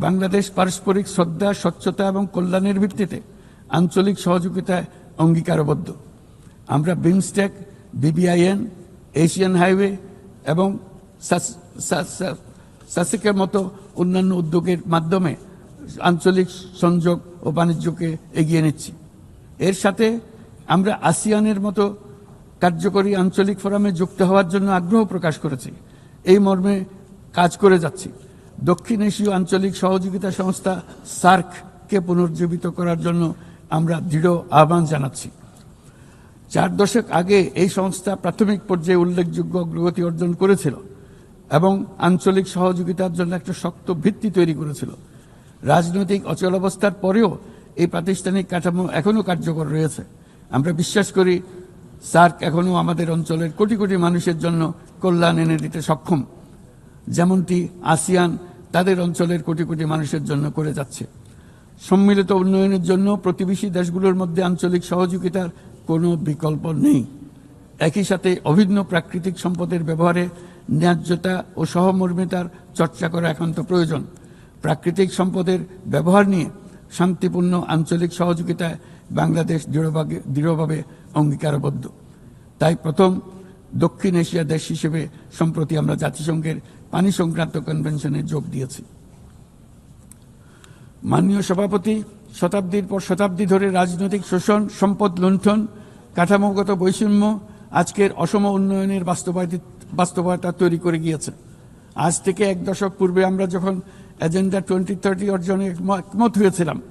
বাংলাদেশ পারস্পরিক শ্রদ্ধা, স্বচ্ছতা এবং কল্যাণের ভিত্তিতে আঞ্চলিক সহযোগিতায় অঙ্গীকারবদ্ধ। আমরা বিমস্টেক, বিবিআইএন, এশিয়ান হাইওয়ে এবং সাস- সাস- সাস- সাসেকের মতো অন্যান্য উদ্যোগের মাধ্যমে আঞ্চলিক সংযোগ ও বাণিজ্যকে এগিয়ে নিচ্ছি। এর সাথে আমরা আসিয়ানের মতো কার্যকরী আঞ্চলিক ফোরামে যুক্ত হওয়ার জন্য আগ্রহ প্রকাশ করেছি। এই মর্মে কাজ করে যাচ্ছি। দক্ষিণ এশীয় আঞ্চলিক সহযোগিতা সংস্থা সার্ককে পুনর্জীবিত করার জন্য আমরা দৃঢ় আহ্বান জানাচ্ছি। চার দশক আগে এই সংস্থা প্রাথমিক পর্যায়ে উল্লেখযোগ্য অগ্রগতি অর্জন করেছিল এবং আঞ্চলিক সহযোগিতার জন্য একটা শক্ত ভিত্তি তৈরি করেছিল। রাজনৈতিক অচলাবস্থার পরেও এই প্রাতিষ্ঠানিক কাঠামো এখনও কার্যকর রয়েছে। আমরা বিশ্বাস করি সার্ক এখনও আমাদের অঞ্চলের কোটি কোটি মানুষের জন্য কল্যাণ এনে দিতে সক্ষম। যেমনটি আসিয়ান তাদের অঞ্চলের কোটি কোটি মানুষের জন্য করে যাচ্ছে। সম্মিলিত উন্নয়নের জন্য প্রতিবেশী দেশগুলোর মধ্যে আঞ্চলিক সহযোগিতার কোনো বিকল্প নেই। একই সাথে অভিন্ন প্রাকৃতিক সম্পদের ব্যবহারে ন্যায্যতা ও সহমর্মিতার চর্চা করা একান্ত প্রয়োজন। প্রাকৃতিক সম্পদের ব্যবহার নিয়ে শান্তিপূর্ণ আঞ্চলিক সহযোগিতায় বাংলাদেশ দৃঢ়ভাবে দৃঢ়ভাবে অঙ্গীকারবদ্ধ। তাই প্রথম দক্ষিণ এশিয়া দেশ হিসেবে সম্প্রতি আমরা জাতিসংঘের পানি সংক্রান্ত কনভেনশনে যোগ দিয়েছি। মাননীয় সভাপতি, শতাব্দীর পর শতাব্দী ধরে রাজনৈতিক শোষণ, সম্পদ লুণ্ঠন, কাঠামোগত বৈষম্য আজকের অসম উন্নয়নের বাস্তবায়িত, বাস্তবতা তৈরি করে গিয়েছে। আজ থেকে এক দশক পূর্বে আমরা যখন এজেন্ডা টোয়েন্টি থার্টি অর্জনে একম- একমত হয়েছিলাম,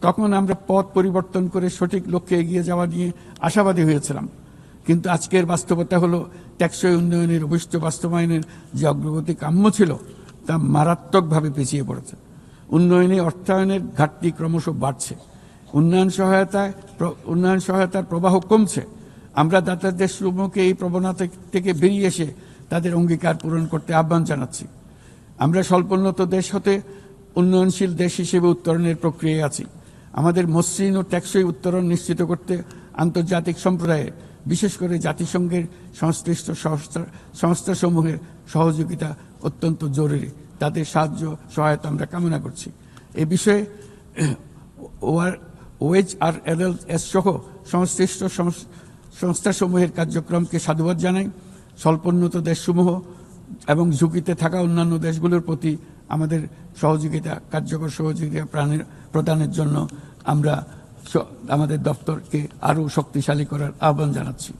তখন আমরা পথ পরিবর্তন করে সঠিক লক্ষ্যে এগিয়ে যাওয়া নিয়ে আশাবাদী হয়েছিলাম। কিন্তু আজকের বাস্তবতা হলো, টেকসই উন্নয়নের অভিষ্ট বাস্তবায়নের যে অগ্রগতি কাম্য ছিল, তা মারাত্মকভাবে পিছিয়ে পড়েছে। উন্নয়নে অর্থায়নের ঘাটতি ক্রমশ বাড়ছে। উন্নয়ন সহায়তায় উন্নয়ন সহায়তার প্রবাহ কমছে। আমরা দাতাদের সমূহকে এই প্রবণতা থেকে বেরিয়ে এসে তাদের অঙ্গীকার পূরণ করতে আহ্বান জানাচ্ছি। আমরা স্বল্পোন্নত দেশ হতে উন্নয়নশীল দেশ হিসেবে উত্তরণের প্রক্রিয়ায় আছি। আমাদের মসৃণ ও টেকসই উত্তরণ নিশ্চিত করতে আন্তর্জাতিক সম্প্রদায়ে বিশেষ করে জাতিসংঘের সংশ্লিষ্ট সংস্থা, সংস্থাসমূহের সহযোগিতা অত্যন্ত জরুরি। তাদের সাহায্য, সহায়তা আমরা কামনা করছি। এ বিষয়ে ওয়েজ আর এল এস সহ সংশ্লিষ্ট সংস- সংস্থাসমূহের কার্যক্রমকে সাধুবাদ জানাই। স্বল্পোন্নত দেশসমূহ এবং ঝুঁকিতে থাকা অন্যান্য দেশগুলোর প্রতি আমাদের সহযোগিতা, কার্যকর সহযোগিতা প্রাণের, প্রদানের জন্য আমরা আমাদের দপ্তরকে আরও শক্তিশালী করার আহ্বান জানাচ্ছি।